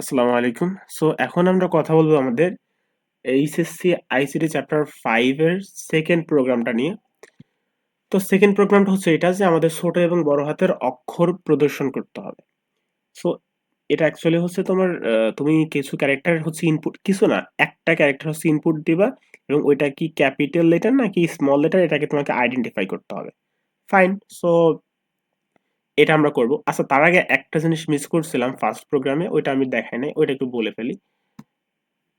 আসসালামু আলাইকুম। সো এখন আমরা কথা বলব আমাদের এইচএসসি আইসিটি চ্যাপ্টার ফাইভের সেকেন্ড প্রোগ্রামটা নিয়ে। তো সেকেন্ড প্রোগ্রামটা হচ্ছে এটা যে আমাদের ছোট এবং বড় হাতের অক্ষর প্রদর্শন করতে হবে। সো এটা অ্যাকচুয়ালি হচ্ছে তোমার তুমি কিছু ক্যারেক্টার হচ্ছে ইনপুট কিছু না, একটা ক্যারেক্টার হচ্ছে ইনপুট দিবা এবং ওইটা কি ক্যাপিটাল লেটার না কি স্মল লেটার এটাকে তোমাকে আইডেন্টিফাই করতে হবে। ফাইন সো এটা আমরা করব। আচ্ছা তার আগে একটা জিনিস মিস করছিলাম ফার্স্ট প্রোগ্রামে ওইটা আমি দেখাই নাই, ওইটা একটু বলে ফেলি।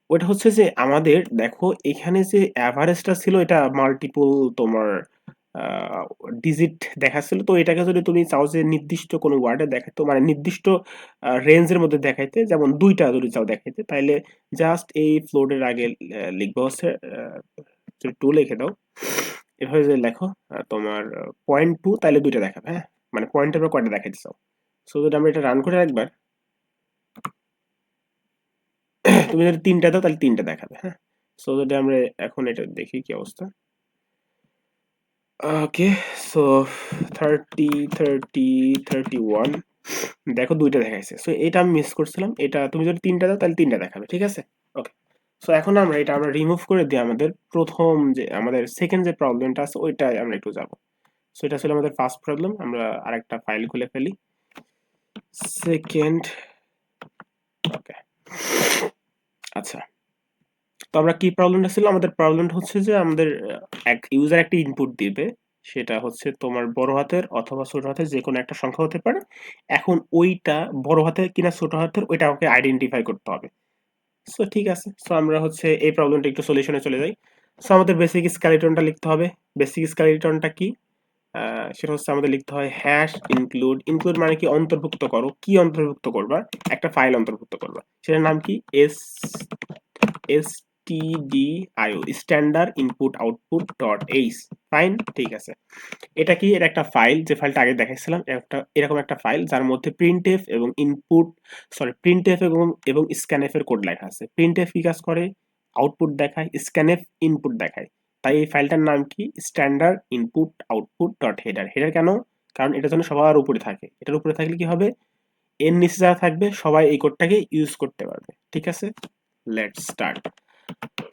ওইটা হচ্ছে যে, আমাদের দেখো, এখানে যে অ্যাভারেজটা ছিল, এটা মাল্টিপল তোমার ডিজিট দেখাচ্ছিল। তো এটাকে যদি তুমি চাও যে নির্দিষ্ট কোনো ওয়ার্ডে দেখাতো মানে নির্দিষ্ট রেঞ্জের মধ্যে দেখাইতে, যেমন দুইটা যদি চাও দেখাইতে, তাইলে জাস্ট এই ফ্লোরের আগে লিখবা হচ্ছে টু লিখে দাও। এভাবে যদি লেখো তোমার পয়েন্ট টু তাইলে দুইটা দেখাবে হ্যাঁ? মানে পয়েন্টের পর কয়টা দেখাইতে চাও সো যদি আমরা এটা রান করে একবার তুমি যদি তিনটা দাও, তাহলে তিনটা দেখাবে হ্যাঁ? সো যদি আমরা এখন এটা দেখি কি অবস্থা। Okay so thirty thirty thirty one দেখো দুইটা দেখাইছে। সো এটা আমি মিস করছিলাম। এটা তুমি যদি তিনটা দাও, তাহলে তিনটা দেখাবে, ঠিক আছে? ওকে সো এখন আমরা এটা আমরা রিমুভ করে দিই আমাদের প্রথম যে, আমাদের সেকেন্ড যে প্রবলেমটা আছে ওইটাই আমরা একটু যাব। সো এটা ছিল আমাদের ফার্স্ট প্রবলেম আমরা আরেকটা ফাইল খুলে ফেলি। সেকেন্ড ওকে আচ্ছা। তো আমরা কি প্রবলেমটা ছিল? আমাদের প্রবলেমটা হচ্ছে যে আমাদের এক ইউজার একটা ইনপুট দিবে। সেটা হচ্ছে তোমার বড় হাতের অথবা ছোট হাতের যে কোনো একটা সংখ্যা হতে পারে। এখন ওইটা বড় হাতের কিনা ছোট হাতের, ওইটা আমাকে আইডেন্টিফাই করতে হবে। সো ঠিক আছে। সো আমরা হচ্ছে এই প্রবলেমটা একটু সলিউশনে চলে যাই। সো আমাদের বেসিক স্কেলিটনটা লিখতে হবে। বেসিক স্কেলিটনটা কি? সেটা হচ্ছে আমাদের লিখতে হয় হ্যাশ ইনক্লুড ইনক্লুড মানে কি অন্তর্ভুক্ত করো। কি অন্তর্ভুক্ত করবা? একটা ফাইল অন্তর্ভুক্ত করবা। সেটার নাম কি? S S stdio standard input output dot H fine ঠিক আছে। এটা কি? এটা একটা ফাইল যে ফাইলটা আগে দেখাইছিলাম একটা, এরকম একটা ফাইল যার মধ্যে প্রিন্টএফ এবং ইনপুট সরি প্রিন্টএফ এবং এবং স্ক্যানএফ এর কোড লেখা আছে। প্রিন্টএফ কি কাজ করে? আউটপুট দেখায় স্ক্যানএফ ইনপুট দেখায়। তাই এই ফাইলটার নাম কি? Standard input output dot header header কেন? কারণ এটা যেন সবার উপরে থাকে। এটার উপরে থাকলে কি হবে? এর নিচে যারা থাকবে, সবাই এই কোডটাকে ইউজ করতে পারবে। ঠিক আছে? লেট স্টার্ট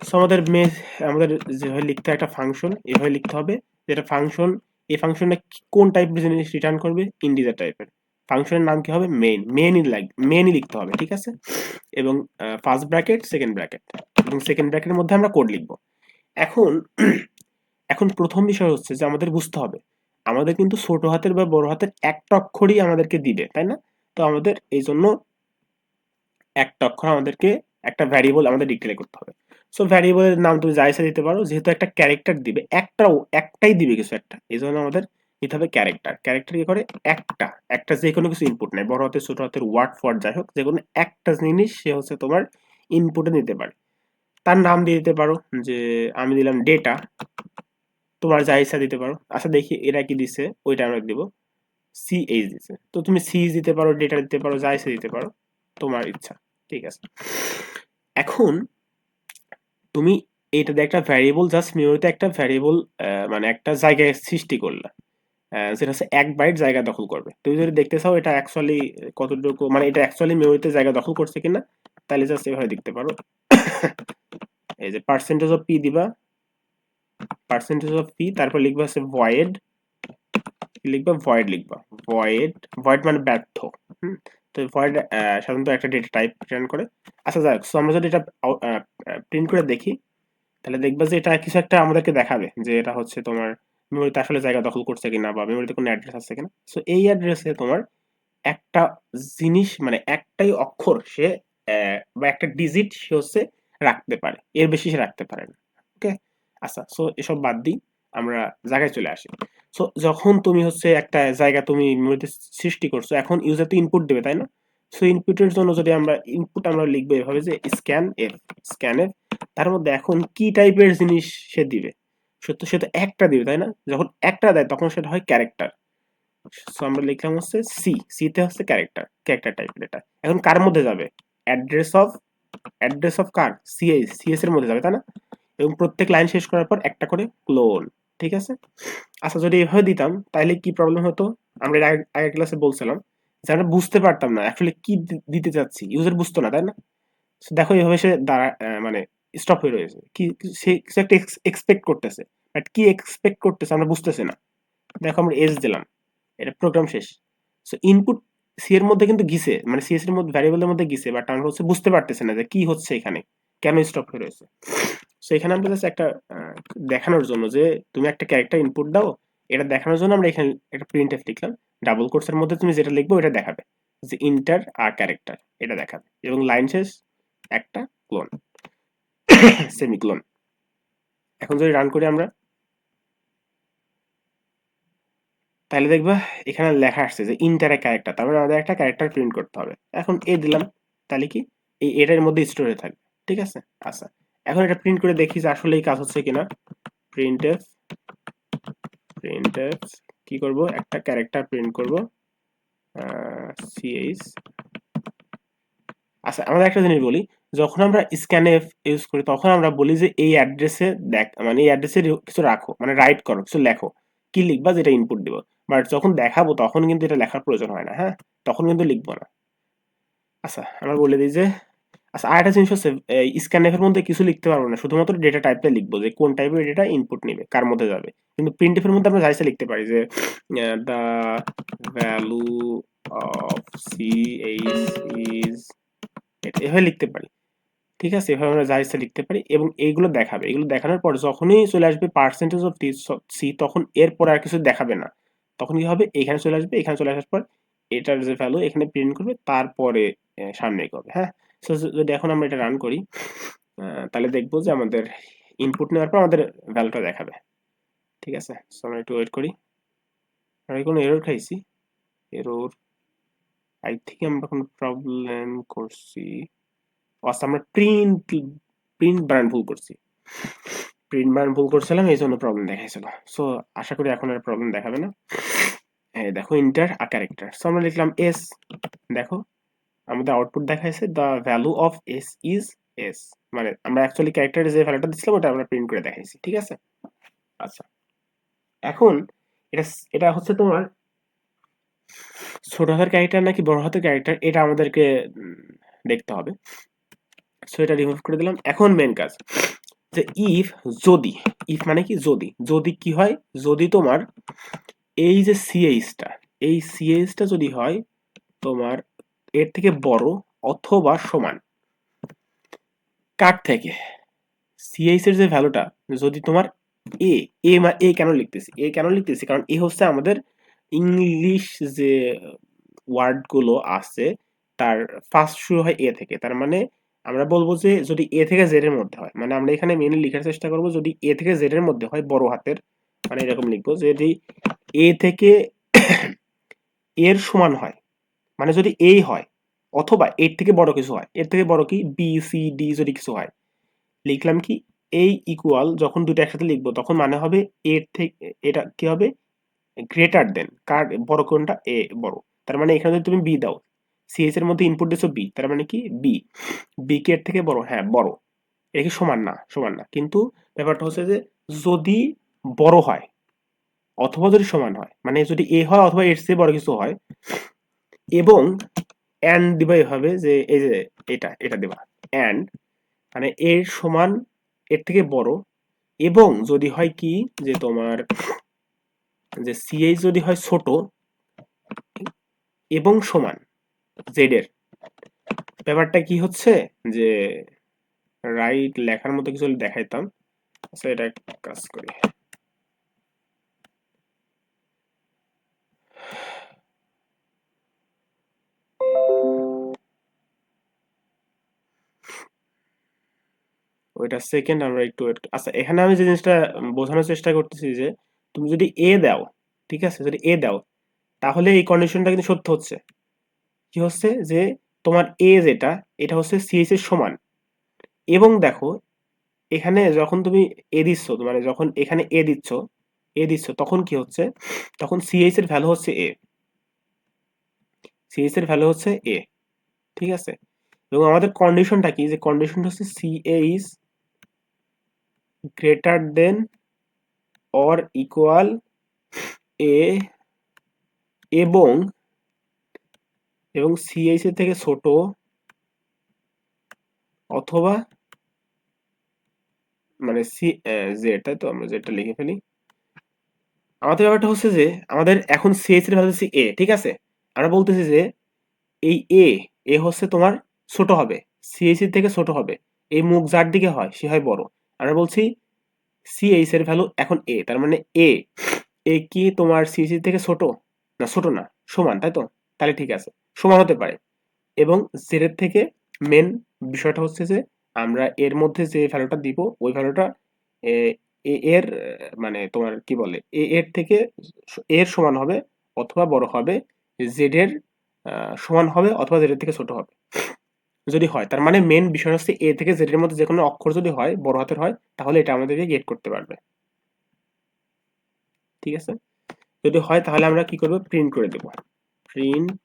সো আমাদের মে, আমাদের যেভাবে লিখতে একটা ফাংশন এভাবে লিখতে হবে। যেটা ফাংশন এই ফাংশনটা কোন টাইপের জিনিস রিটার্ন করবে? ইন্ডিজার টাইপের ফাংশনের নাম কি হবে? মেইন মেইনই লাগ মেইনই লিখতে হবে। ঠিক আছে? এবং ফার্স্ট ব্র্যাকেট সেকেন্ড ব্র্যাকেট এবং সেকেন্ড ব্র্যাকেটের মধ্যে আমরা কোড লিখব। এখন এখন প্রথম বিষয় হচ্ছে যে আমাদের বুঝতে হবে, আমাদের কিন্তু ছোট হাতের বা বড় হাতের একটা অক্ষরই আমাদেরকে দিবে, তাই না? তো আমাদের এই জন্য একটা অক্ষর আমাদেরকে একটা ভ্যারিয়েবল আমাদের ডিক্লেয়ার করতে হবে। সো ভ্যারিয়েবলের নাম তুমি যা ইচ্ছা দিতে পারো, যেহেতু একটা ক্যারেক্টার দিবে একটাও একটাই দিবে কিছু একটা, এই জন্য আমাদের দিতে হবে ক্যারেক্টার ক্যারেক্টার কি করে? একটা একটা যে কোনো কিছু ইনপুট নেয়, বড় হাতের, ছোট হাতের ওয়ার্ড ফর যাই হোক, যে কোনো একটা জিনিস সে হচ্ছে তোমার ইনপুটে নিতে পারে। তার নাম দিয়ে দিতে পারো যে আমি দিলাম ডেটা তোমার যা ইচ্ছা দিতে পারো। আচ্ছা দেখি এরা কি দিছে? ওইটা আমরা দিব। সি এইচ দিছে তো তুমি সিএইচ দিতে পারো ডেটা দিতে পারো, যা ইচ্ছা দিতে পারো, তোমার ইচ্ছা। ঠিক আছে। এখন তুমি এটাতে একটা ভ্যারিয়েবল জাস্ট মেমোরিতে একটা ভ্যারিয়েবল মানে একটা জায়গায় সৃষ্টি করলা। যেটা হচ্ছে এক বাইট জায়গা দখল করবে। তুমি যদি দেখতে চাও এটা অ্যাকচুয়ালি কতটুকু মানে এটা অ্যাকচুয়ালি মেমোরিতে জায়গা দখল করছে কিনা, তাহলে জাস্ট এভাবে দেখতে পারো। এই যে পার্সেন্টেজ অফ পি দিবা। পার্সেন্টেজ অফ পি তারপর লিখবা হচ্ছে ভয়েড লিখবা ভয়েড লিখবা। ভয়েড ভয়েড মানে ব্যর্থ। হুম? তো ভয়েড সাধারণত একটা ডেটা টাইপ রিটার্ন করে। আচ্ছা যাক সো আমরা যদি এটা প্রিন্ট করে দেখি, তাহলে দেখবা যে এটা কিছু একটা আমাদেরকে দেখাবে যে এটা হচ্ছে তোমার মেমোরিতে আসলে জায়গা দখল করছে কিনা বা মেমোরিতে কোনো অ্যাড্রেস আছে কিনা? সো এই অ্যাড্রেসে তোমার একটা জিনিস মানে একটাই অক্ষর সে বা একটা ডিজিট সে হচ্ছে রাখতে পারে। এর বেশি সে রাখতে পারে না। ওকে আচ্ছা সো এসব বাদ দিই। আমরা জায়গায় চলে আসি। সো যখন তুমি হচ্ছে একটা জায়গা তুমি মেমোরিতে সৃষ্টি করছ, এখন ইউজার তো ইনপুট দেবে, তাই না? সো ইনপুটের জন্য যদি আমরা ইনপুট আমরা লিখব এভাবে যে স্ক্যান এর স্ক্যান এফ তার মধ্যে এখন কি টাইপের জিনিস সে দিবে? সত্য সে তো একটা দিবে, তাই না? যখন একটা দেয়, তখন সেটা হয় ক্যারেক্টার সো আমরা লিখলাম হচ্ছে সি সিতে হচ্ছে ক্যারেক্টার ক্যারেক্টার টাইপের এটা। এখন কার মধ্যে যাবে? অ্যাড্রেস অফ অ্যাড্রেস অফ কার? সিএস সিএস এর মধ্যে যাবে, তাই না? এবং প্রত্যেক লাইন শেষ করার পর একটা করে ক্লোন ঠিক আছে? আচ্ছা যদি এভাবে দিতাম, তাহলে কি প্রবলেম হতো? আমরা আগের ক্লাসে বলছিলাম যে আমরা বুঝতে পারতাম না অ্যাকচুয়ালি কি দিতে চাচ্ছি? ইউজার বুঝতো না, তাই না? দেখো এইভাবে সে দাঁড়া মানে স্টপ হয়ে রয়েছে। কি সে কিছু একটা এক্সপেক্ট করতেছে। বাট কি এক্সপেক্ট করতেছে আমরা বুঝতেছি না। দেখো আমরা এস দিলাম। এটা প্রোগ্রাম শেষ। সো ইনপুট সি এর মধ্যে কিন্তু গিছে। মানে সিএস এর মধ্যে ভ্যারিয়েবলের মধ্যে গিছে। বাট আমরা হচ্ছে বুঝতে পারতেছি না যে কি হচ্ছে এখানে। কেন স্টপ হয়ে রয়েছে? সো এখানে আমরা জাস্ট একটা দেখানোর জন্য যে তুমি একটা ক্যারেক্টার ইনপুট দাও। এটা দেখানোর জন্য আমরা এখানে একটা প্রিন্ট এফ লিখলাম ডাবল কোর্সের মধ্যে তুমি যেটা লিখব এটা দেখাবে। যে ইন্টার আর ক্যারেক্টার এটা দেখাবে। এবং লাইন শেষ, একটা ক্লোন সেমিক্লোন এখন যদি রান করি আমরা, তাহলে দেখবা এখানে লেখা আসছে যে ইন্টার ক্যারেক্টার তার মানে আমাদের একটা ক্যারেক্টার প্রিন্ট করতে হবে। এখন এ দিলাম, তাহলে কি? এই এটার মধ্যে স্টোর থাকবে, ঠিক আছে? আচ্ছা এখন এটা প্রিন্ট করে দেখি যে আসলে এই কাজ হচ্ছে কিনা। প্রিন্ট এফ প্রিন্ট কি করব? একটা ক্যারেক্টার প্রিন্ট করব সিএইচ আচ্ছা আমাদের একটা জিনিস বলি যখন আমরা স্ক্যানএফ ইউজ করি, তখন আমরা বলি যে এই অ্যাড্রেসে দেখ মানে এই অ্যাড্রেসে কিছু রাখো মানে রাইট করো, কিছু লেখো। কি লিখবা যেটা ইনপুট দিব? বাট যখন দেখাবো, তখন কিন্তু এটা লেখার প্রয়োজন হয় না হ্যাঁ? তখন কিন্তু লিখব না। আচ্ছা আমরা বলে দিই যে আচ্ছা আরেকটা জিনিস হচ্ছে স্ক্যানএফের মধ্যে কিছু লিখতে পারব না, শুধুমাত্র ডেটা টাইপটা লিখব যে কোন টাইপের ডেটা ইনপুট নেবে, কার মধ্যে যাবে। কিন্তু প্রিন্টএফের মধ্যে আমরা যাইছে লিখতে পারি যে the value of C H is এভাবে লিখতে পারি। ঠিক আছে? এভাবে আমরা যা ইচ্ছা লিখতে পারি এবং এইগুলো দেখাবে। এগুলো দেখানোর পর যখনই চলে আসবে পার্সেন্টেজ অফ সি তখন এরপর আর কিছু দেখাবে না। তখন কি হবে? এখানে চলে আসবে, এখানে চলে আসার পর এটার যে ভ্যালু এখানে প্রিন্ট করবে, তারপরে সামনে এগোবে হ্যাঁ? সো যদি এখন আমরা এটা রান করি তাহলে দেখব যে আমাদের ইনপুট নেওয়ার পর আমাদের ভ্যালুটা দেখাবে। ঠিক আছে? সো আমরা একটু ওয়েট করি। আমরা কি কোনো এরর খাইছি? এরর আই থিঙ্ক আমরা কোনো প্রবলেম করছি। আচ্ছা আমরা প্রিন্ট প্রিন্ট বানান ভুল করছি। প্রিন্ট বানান ভুল করছিলাম, এই জন্য প্রবলেম দেখাইছিল। সো আশা করি এখন আর প্রবলেম দেখাবে না। এই দেখো ইন্টার আর ক্যারেক্টার সো আমরা লিখলাম এস দেখো, আমাদের আউটপুট দেখাইছে the value of S is S মানে আমরা অ্যাকচুয়ালি ক্যারেক্টারের যে ভ্যালুটা দিচ্ছিলাম ওটা আমরা প্রিন্ট করে দেখাইছি, ঠিক আছে? আচ্ছা। এখন, এটা এটা হচ্ছে তোমার ছোট হাতের ক্যারেক্টার নাকি বড় হাতের ক্যারেক্টার এটা আমাদেরকে দেখতে হবে। সো এটা রিমুভ করে দিলাম। এখন মেন কাজ, যে ইফ যদি ইফ মানে কি যদি যদি কি হয়? যদি তোমার এই যে সিএইচটা এই সিএইচটা যদি হয় তোমার এর থেকে বড় অথবা সমান, কার থেকে? সিএইচ এর যে ভ্যালুটা যদি তোমার এ এ মা এ কেন লিখতেছি? এ কেন লিখতেছি? কারণ এ হচ্ছে আমাদের ইংলিশ যে ওয়ার্ডগুলো আছে, তার ফার্স্ট শুরু হয় এ থেকে, তার মানে আমরা বলব যে যদি এ থেকে জেড এর মধ্যে হয় মানে আমরা এখানে মেনলি লেখার চেষ্টা করব যদি এ থেকে জেড এর মধ্যে হয় বড় হাতের মানে এরকম লিখব, যদি এ থেকে এর সমান হয় মানে যদি এ হয় অথবা এর থেকে বড় কিছু হয় এর থেকে বড় কি? বি সি ডি যদি কিছু হয়, লিখলাম কি? এই ইকুয়াল যখন দুটো একসাথে লিখব, তখন মানে হবে এর থেকে, এটা কি হবে? গ্রেটার দেন কার, বড় কোনটা? এ বড়। তার মানে এখানে যদি তুমি বি দাও সিএস এর মধ্যে ইনপুট দিছো বি তার মানে কি? বি বি কে এর থেকে বড় হ্যাঁ বড়। এটা কি সমান না সমান না। কিন্তু ব্যাপারটা হচ্ছে যে যদি বড় হয়, অথবা যদি সমান হয় মানে যদি এ হয় অথবা এর চেয়ে বড় কিছু হয়, এবং অ্যান্ড দিবা এভাবে যে এই যে এটা এটা দেবা। অ্যান্ড মানে এর সমান এর থেকে বড়, এবং যদি হয় কি? যে তোমার যে সিএইচ যদি হয় ছোট, এবং সমান। জেড এর। ব্যাপারটা কি হচ্ছে? যে রাইট লেখার মতো কিছু দেখাইতাম। আচ্ছা এটা কাজ করি। ওইটা সেকেন্ড আমরা একটু আচ্ছা এখানে আমি যে জিনিসটা বোঝানোর চেষ্টা করতেছি যে তুমি যদি এ দাও, ঠিক আছে? যদি এ দাও, তাহলে এই কন্ডিশনটা কিন্তু সত্য হচ্ছে। কি হচ্ছে? যে তোমার এ যেটা, এটা হচ্ছে সিএস এর সমান। এবং দেখো, এখানে যখন তুমি এ দিচ্ছ মানে যখন এখানে এ দিচ্ছ এ দিচ্ছ, তখন কি হচ্ছে? তখন সিএস এর ভ্যালু হচ্ছে এ সিএস এর ভ্যালু হচ্ছে এ ঠিক আছে? এবং আমাদের কন্ডিশনটা কি? যে কন্ডিশনটা হচ্ছে CH greater than or equal A এবং এবং সিএইচ এর থেকে ছোট অথবা মানে সি জেড তাই তো? আমরা জেডটা লিখে ফেলি। আমাদের ব্যাপারটা হচ্ছে যে, আমাদের এখন সিএইচ এর ভ্যালু হচ্ছে এ ঠিক আছে? আমরা বলতেছি যে, এই এ এ হচ্ছে তোমার ছোট হবে। সিএইচ এর থেকে ছোট হবে। এই মুখ যার দিকে হয়, সে হয় বড়। আমরা বলছি সিএইচ এর ভ্যালু এখন এ তার মানে এ এ কি তোমার সিএইচ এর থেকে ছোট? না ছোট না, সমান, তাই তো? তাহলে ঠিক আছে। সমান হতে পারে। এবং জেড এর থেকে মেন বিষয়টা হচ্ছে যে, আমরা এর মধ্যে যে ভ্যালুটা দিব, ওই ভ্যালুটা এর মানে তোমার কি বলে, এ, এর থেকে এর সমান হবে অথবা বড় হবে জেড এর সমান হবে অথবা জেড এর থেকে ছোট হবে। যদি হয়, তার মানে মেন বিষয় হচ্ছে এ থেকে জেড এর মধ্যে যে কোনো অক্ষর যদি হয়, বড় হাতের হয়, তাহলে এটা আমাদেরকে গেট করতে পারবে। ঠিক আছে? যদি হয়, তাহলে আমরা কি করব? প্রিন্ট করে দেব। প্রিন্ট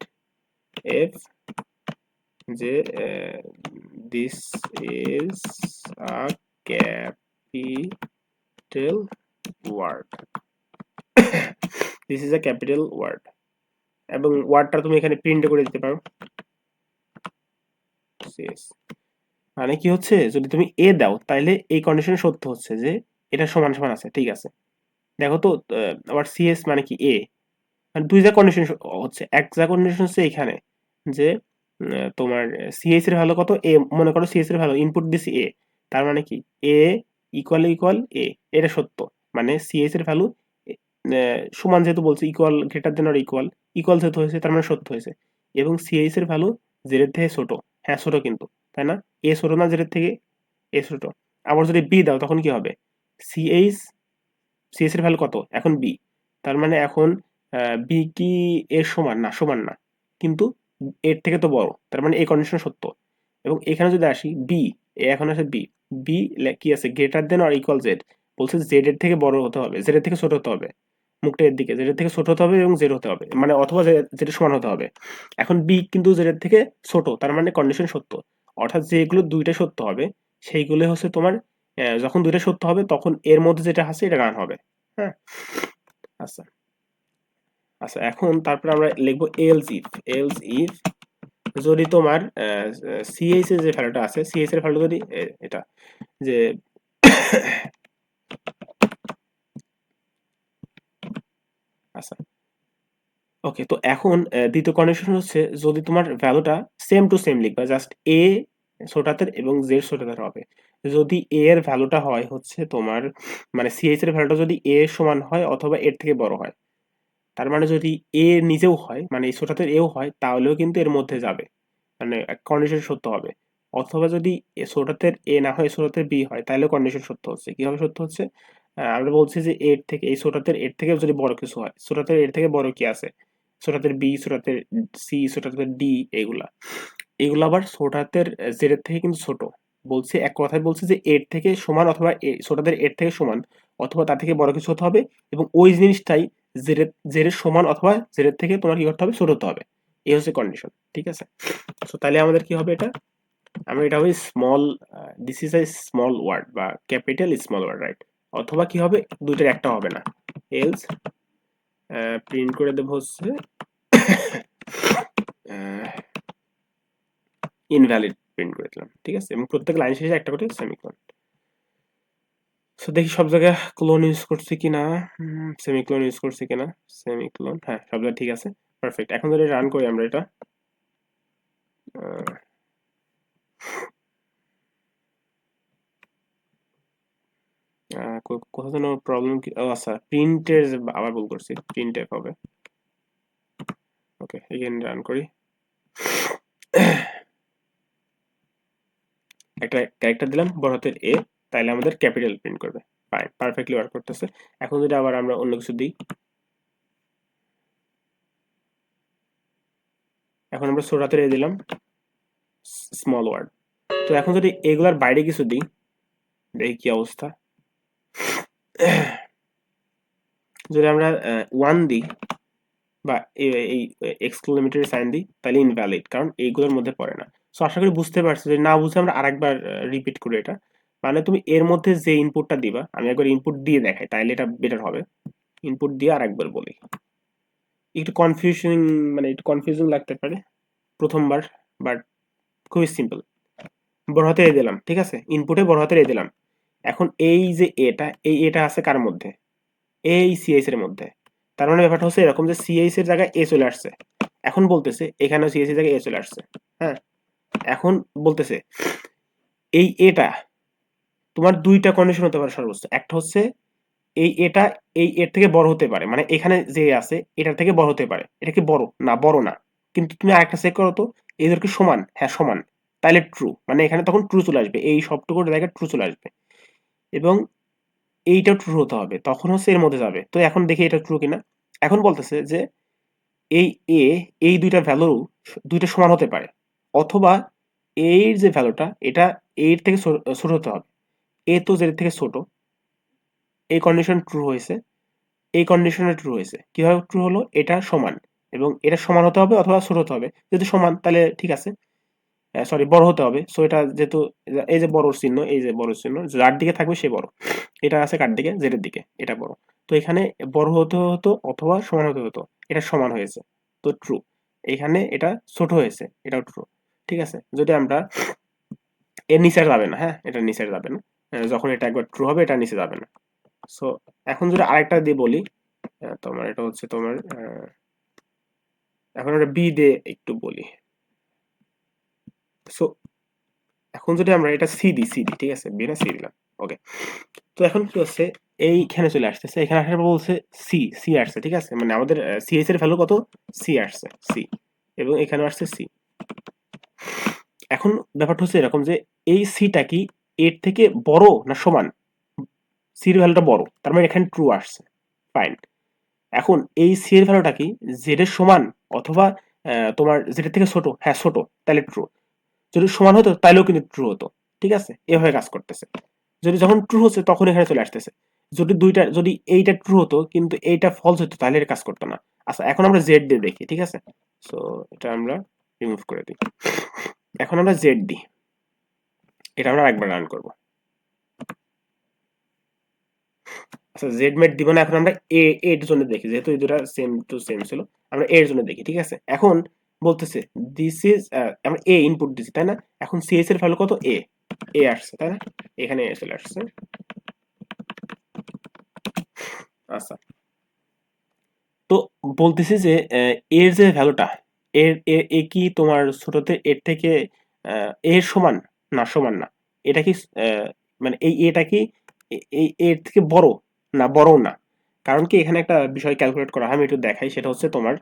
এফ যে this is a capital word this is a capital word এবং ওয়ার্ডটা তুমি এখানে প্রিন্ট করে দিতে পারো। মানে কি হচ্ছে? যদি তুমি এ দাও তাহলে এই কন্ডিশন সত্য হচ্ছে যে এটা সমান সমান আছে, ঠিক আছে। দেখো তো আবার সিএস মানে কি এ দুই যা কন্ডিশন হচ্ছে, এক যা কন্ডিশন হচ্ছে এখানে, যে তোমার সিএস এর ভ্যালু কত? এ মনে করো সিএস এর ভ্যালু ইনপুট দিছি এ তার মানে কি? এ ইকুয়াল ইকুয়াল এ এটা সত্য। মানে সিএস এর ভ্যালু সমান যেহেতু বলছে equal greater than or equal equal যেহেতু হয়েছে, তার মানে সত্য হয়েছে। এবং সিএস এর ভ্যালু জেডের থেকে ছোট। হ্যাঁ ছোট কিন্তু, তাই না? এ ছোট না জেডের থেকে এ ছোট। আবার যদি বি দাও, তখন কি হবে? সিএইচ সিএস এর ভ্যালু কত? এখন বি তার মানে এখন বি কি এর সমান না সমান না। কিন্তু এর থেকে তো বড়, তার মানে এই কন্ডিশন সত্য। এবং এখানে যদি আসি বি এখন আছে বি বি কি আছে? Greater than or equal Z বলছে জেড এর থেকে বড় হতে হবে জেড এর থেকে ছোট হতে হবে। মুখটা এর দিকে জেড এর থেকে ছোট হতে হবে এবং জেড হতে হবে। মানে অথবা জেড সমান হতে হবে। এখন বি কিন্তু জেড এর থেকে ছোট, তার মানে কন্ডিশন সত্য। অর্থাৎ যেগুলো দুইটা সত্য হবে, সেইগুলো হচ্ছে তোমার যখন দুইটা সত্য হবে, তখন এর মধ্যে যেটা আছে, এটা রান হবে। হ্যাঁ? আচ্ছা। আচ্ছা এখন তারপরে আমরা লিখব এলস ইফ এলস ইফ যদি তোমার সিএইচ এর যে ভ্যালুটা আছে সিএইচ এর ভ্যালু যদি এটা, যে আচ্ছা ওকে তো এখন দ্বিতীয় কন্ডিশন হচ্ছে যদি তোমার ভ্যালুটা সেম টু সেম লিখবা জাস্ট এ ছোটাতের এবং জেড ছোটাতের হবে। যদি এ এর ভ্যালুটা হয় হচ্ছে তোমার মানে সিএইচ এর ভ্যালুটা যদি এ সমান হয় অথবা এর থেকে বড় হয় তার মানে যদি এ নিজেও হয় মানে এই ছোটাতের এও হয়, তাহলেও কিন্তু এর মধ্যে যাবে। মানে কন্ডিশন সত্য হবে। অথবা যদি ছোটাতের এ না হয় ছোটাতের বি হয় তাহলে কন্ডিশন সত্য হচ্ছে। কীভাবে সত্য হচ্ছে? আমরা বলছি যে এর থেকে, এই ছোটাতের এর থেকে যদি বড় কিছু হয় ছোটাতের এর থেকে বড় কি আছে? ছোটাতের বি ছোটাতের সি ছোটাতের ডি এগুলা এগুলো আবার ছোটাতের জেড থেকে কিন্তু ছোট। বলছে, এক কথায় বলছে যে এর থেকে সমান অথবা ছোটাদের এর থেকে সমান অথবা তার থেকে বড় কিছু হতে হবে এবং ওই জিনিসটাই জেডের জেডের সমান অথবা জেডের থেকে তোমার কি করতে হবে? ছোট হতে হবে। এই হচ্ছে কন্ডিশন ঠিক আছে? সো তাহলে আমাদের কি হবে এটা? আমরা, এটা হবে small this is a small word বা ক্যাপিটাল স্মল ওয়ার্ড রাইট অথবা কি হবে? দুইটার একটা হবে না। এলস প্রিন্ট করে দেব হচ্ছে ইনভ্যালিড প্রিন্ট করে দিলাম, ঠিক আছে? এবং প্রত্যেক লাইন শেষে একটা করে সেমিকোলন সো দেখি সব জায়গায় ক্লোন ইউজ করছি কিনা। সেমিক্লোন ইউজ করছি কিনা। সেমিক্লোন হ্যাঁ সব জায়গায় ঠিক আছে। পারফেক্ট এখন যদি রান করি আমরা এটা। কোথাও যেন প্রবলেম কি, ও আচ্ছা প্রিন্টের আবার ভুল করছি। প্রিন্ট এফ হবে। ওকে এগেন রান করি। একটা ক্যারেক্টার দিলাম, বড় হাতের এ তাহলে আমাদের ক্যাপিটাল প্রিন্ট করবে। পারফেক্টলি ওয়ার্ক করতেছে। এখন যদি আবার আমরা অন্য কিছু দিই, এখন আমরা ছোট হাতের এ দিলাম স্মল ওয়ার্ড তো এখন যদি এগুলার বাইরে কিছু দিই দেখি কি অবস্থা? যদি আমরা ওয়ান দিই বা এই এক্সক্লোমিটারি সাইন দিই তাহলে ইনভ্যালিড কারণ এইগুলোর মধ্যে পড়ে না। সো আশা করি বুঝতে পারছি যদি না বুঝে আমরা আরেকবার রিপিট করি এটা। মানে তুমি এর মধ্যে যে ইনপুটটা দিবা, আমি একবার ইনপুট দিয়ে দেখাই তাহলে এটা বেটার হবে। ইনপুট দিয়ে আর একবার বলি। একটু কনফিউশন মানে একটু কনফিউজিং লাগতে পারে, প্রথমবার বাট খুবই সিম্পল বড় হাতে এ দিলাম, ঠিক আছে? ইনপুটে বড় এ দিলাম। এখন এই যে এটা, এই এটা আছে কার মধ্যে? এই সিএস এর মধ্যে। তার মানে ব্যাপারটা হচ্ছে এরকম যে সিএস এর জায়গায় এ চলে আসছে। এখন বলতেছে, এখানেও সিএস এর জায়গায় এ চলে আসছে। হ্যাঁ? এখন বলতেছে, এই এটা তোমার দুইটা কন্ডিশন হতে পারে সর্বোচ্চ একটা হচ্ছে এই এটা এই এর থেকে বড় হতে পারে। মানে এখানে যে আছে, এটার থেকে বড় হতে পারে। এটা কি বড়? না বড় না। কিন্তু তুমি আরেকটা চেক করো তো, এদের কি সমান? হ্যাঁ সমান। তাহলে ট্রু মানে এখানে তখন ট্রু চলে আসবে। এই সবটুকুর জায়গায় ট্রু চলে আসবে। এবং এইটাও ট্রু হতে হবে। তখন হচ্ছে এর মধ্যে যাবে। তো এখন দেখি এটা ট্রু কিনা। এখন বলতেছে যে এই এ, এই দুইটা ভ্যালু দুইটা সমান হতে পারে। অথবা এর যে ভ্যালুটা এটা এর থেকে ছোট হতে হবে। এ তো জেড থেকে ছোট। এই কন্ডিশন ট্রু হয়েছে। এই কন্ডিশনে ট্রু হয়েছে। কীভাবে ট্রু হলো? এটা সমান। এবং এটা সমান হতে হবে অথবা ছোট হতে হবে। যদি সমান, তাহলে ঠিক আছে। সরি বড় হতে হবে। সো এটা যেহেতু, এই যে বড় চিহ্ন, এই যে বড় চিহ্ন, যার দিকে থাকবে সে বড়। এটা আছে কার দিকে? জেডের দিকে। এটা বড়। তো এখানে বড় হতে হতো অথবা সমান হতে হতো। এটা সমান হয়েছে। তো ট্রু এখানে এটা ছোট হয়েছে। এটাও ট্রু ঠিক আছে? যদি আমরা, এর নিচে যাবে না হ্যাঁ? এটা নিচে যাবে না। যখন এটা একবার ট্রু হবে, এটা নিচে যাবে না। সো এখন যদি আরেকটা দিয়ে বলি তোমার এটা হচ্ছে তোমার এখন একটা বি দিয়ে একটু বলি। সো এখন যদি আমরা এটা সি দিই সি দিই, ঠিক আছে? বি না সি দিলাম। ওকে তো এখন কি হচ্ছে? এইখানে চলে আসতেছে। এখানে আসার পর বলছে সি সি আসছে, ঠিক আছে? মানে আমাদের সিএস এর ভ্যালু কত? সি আসছে সি এবং এখানে আসছে সি এখন ব্যাপারটা হচ্ছে এরকম যে এই সিটা কি এর থেকে বড় না সমান? সির ভ্যালুটা বড়, তার মানে এখানে ট্রু আসছে। ফাইন এখন এই সি এর ভ্যালুটা কি? জেড এর সমান অথবা তোমার জেড এর থেকে ছোট? হ্যাঁ ছোট তাহলে ট্রু যদি সমান হতো তাহলেও কিন্তু ট্রু হতো। ঠিক আছে? এভাবে কাজ করতেছে। যদি যখন ট্রু হচ্ছে, তখন এখানে চলে আসতেছে। যদি দুইটা, যদি এইটা ট্রু হতো, কিন্তু এইটা ফলস হতো তাহলে কাজ করতো না। আচ্ছা এখন আমরা জেড দিয়ে দেখি, ঠিক আছে? সো এটা আমরা রিমুভ করে দিই। এখন আমরা জেড দিই। এটা আমরা একবার রান করব। আচ্ছা জেড মেট দিব না, এখন আমরা এ এর জন্য দেখি, যেহেতু এই দুটা সেম টু সেম ছিল, আমরা এর জন্য দেখি, ঠিক আছে? এখন বলতেছে দিস ইজ আমরা এ ইনপুট দিছি, তাই না? এখন সিএস এর ভ্যালু কত? এ এ আসছে, তাই না? এখানে চলে আসছে। আচ্ছা। তো বলতেছি যে এর যে ভ্যালুটা এর এ কি তোমার ছোটতে এর থেকে এর সমান? না, সমান না। এটা কি মানে এই এটা কি এর থেকে বড় না বড় না? কারণ কি এখানে একটা বিষয় ক্যালকুলেট করা হয়, আমি একটু দেখাই, সেটা হচ্ছে তোমার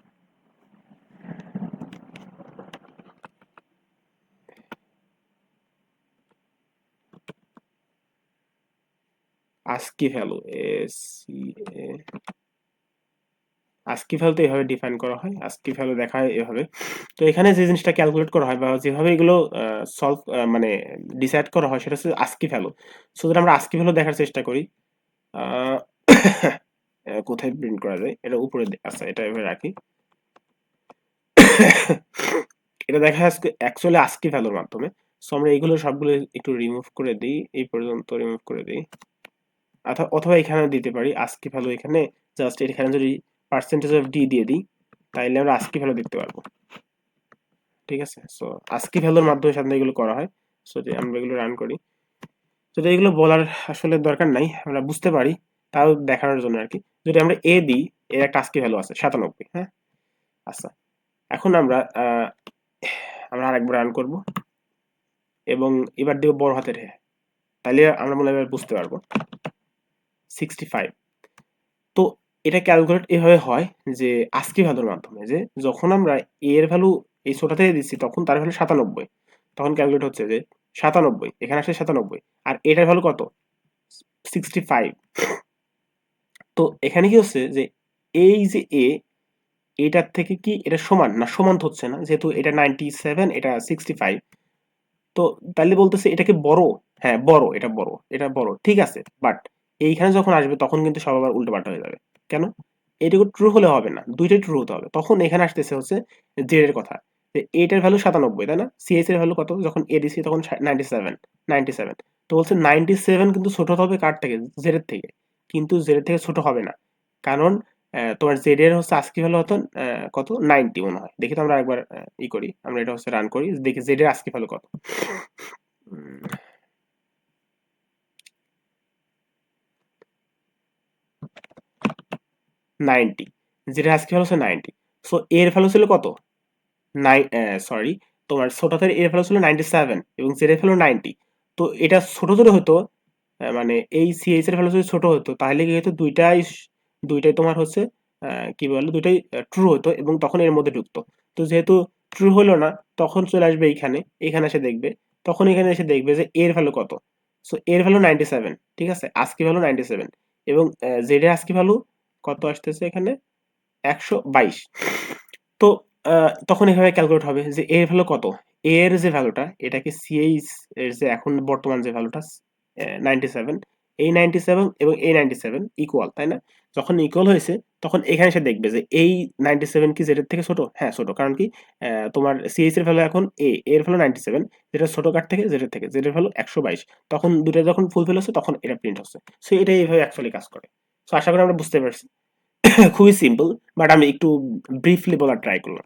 ASCII value S C A ASCII value তো এভাবে ডিফাইন করা হয় আস্কি ভ্যালু দেখা হয় এভাবে। তো এখানে যে জিনিসটা ক্যালকুলেট করা হয় বা যেভাবে এগুলো সলভ মানে ডিসাইড করা হয় সেটা হচ্ছে আস্কি ভ্যালু সো আমরা আস্কি ভ্যালু দেখার চেষ্টা করি। কোথায় প্রিন্ট করা যায়? এটা উপরে আচ্ছা এটা এভাবে রাখি। এটা দেখা যাচ্ছে অ্যাকচুয়ালি আস্কি ভ্যালুর মাধ্যমে। সো আমরা এইগুলো সবগুলো একটু রিমুভ করে দিই, এই পর্যন্ত রিমুভ করে দিই। অথবা এখানে দিতে পারি আস্কি ভ্যালু এখানে। জাস্ট এখানে যদি পার্সেন্টেজ অফ ডি দিয়ে দিই, তাইলে আমরা আস্কি ভ্যালু দেখতে পারব। ঠিক আছে? সো আস্কি ভ্যালুর মাধ্যমে সাধারণত এগুলো করা হয়। সো যে আমরা এগুলো রান করি। যদি এগুলো বলার আসলে দরকার নাই, আমরা বুঝতে পারি, তাও দেখানোর জন্য আর কি যদি আমরা এ দিই, এর একটা আস্কি ভ্যালু আছে, সাতানব্বই হ্যাঁ? আচ্ছা এখন আমরা আমরা আরেকবার রান করব। এবং এবার দেবো বড় হাতের হে। তাহলে আমরা মনে হয় বুঝতে পারব। সিক্সটি ফাইভ তো এটা ক্যালকুলেট এভাবে হয় যে আজকি ভ্যালুর মাধ্যমে যে যখন আমরা এর ভ্যালু এই ছোটা থেকে দিচ্ছি, তখন তার ভ্যালু সাতানব্বই। তখন ক্যালকুলেট হচ্ছে যে সাতানব্বই, এখানে আসে সাতানব্বই। আর এটার ভ্যালু কত? সিক্সটি ফাইভ তো এখানে কি হচ্ছে যে এই যে এ এটার থেকে কি এটা সমান না সমান হচ্ছে না? যেহেতু এটা নাইনটি সেভেন এটা সিক্সটি ফাইভ তো তাহলে বলতেছে এটাকে বড়। হ্যাঁ বড়, এটা বড় এটা বড়। ঠিক আছে বাট এইখানে যখন আসবে তখন কিন্তু সব আবার উল্টো পাল্টা হয়ে যাবে। কেন? এটুকু ট্রু হলে হবে না। দুইটাই ট্রু হতে হবে। তখন এখানে আসতেছে হচ্ছে জেড এর কথা। যে এটার ভ্যালু সাতানব্বই, তাই না? সিএস এর ভ্যালু কত? যখন এ দিছি তখন নাইনটি সেভেন নাইনটি সেভেন তো বলছে নাইনটি সেভেন কিন্তু ছোট হবে কার থেকে? জেড এর থেকে। কিন্তু জেড এর থেকে ছোট হবে না। কারণ তোমার জেড এর হচ্ছে আজকে ভ্যালু হতো কত? নাইনটি মনে হয়। দেখি তো আমরা একবার ই করি। আমরা এটা হচ্ছে রান করি। দেখি জেড এর আজকে ভ্যালু কত। নাইনটি। যেটা আজকে হচ্ছে নাইনটি। সো এর ভ্যালু ছিল কত? নাই সরি তোমার ছোটদের এর ভ্যালু ছিল নাইনটি সেভেন এবং জেড ভ্যালু নাইনটি তো এটা ছোটো যদি হতো মানে এই সিএইচ এর ভ্যালু যদি ছোট হতো, তাহলে কি হতো? দুইটাই দুইটাই তোমার হচ্ছে কি বলে, দুইটাই ট্রু হতো এবং তখন এর মধ্যে ঢুকতো। তো যেহেতু ট্রু হলো না, তখন চলে আসবে এইখানে, এখানে এসে দেখবে, তখন এখানে এসে দেখবে যে এর ভ্যালু কত? সো এর ভ্যালু নাইনটি সেভেন ঠিক আছে? আজকে ভ্যালু নাইনটি সেভেন এবং জেড এর আজকে ভ্যালু কত আসতেছে এখানে? একশো বাইশ। তো তখন এভাবে ক্যালকুলেট হবে যে এর ভ্যালু কত? এর যে ভ্যালুটা এটাকে সিএইচ এর যে এখন বর্তমান যে ভ্যালুটা নাইনটি সেভেন এই নাইনটি সেভেন এবং এই নাইনটি সেভেন ইকুয়াল তাই না? যখন ইকুয়াল হয়েছে, তখন এখানে সে দেখবে যে এই নাইনটি সেভেন কি জেডের থেকে ছোট? হ্যাঁ ছোট। কারণ কি? তোমার সিএইচ এর ভ্যালু এখন এ এর ভ্যালু নাইনটি সেভেন যেটা ছোট কার থেকে জেডের থেকে জেডের ভ্যালু একশো বাইশ। তখন দুটো যখন ফুলফিল হচ্ছে, তখন এটা প্রিন্ট হচ্ছে। সো এটা এইভাবে অ্যাকচুয়ালি কাজ করে। সো আশা করি আমরা বুঝতে পারছি। খুবই সিম্পল বাট আমি একটু ব্রিফলি বলার ট্রাই করলাম।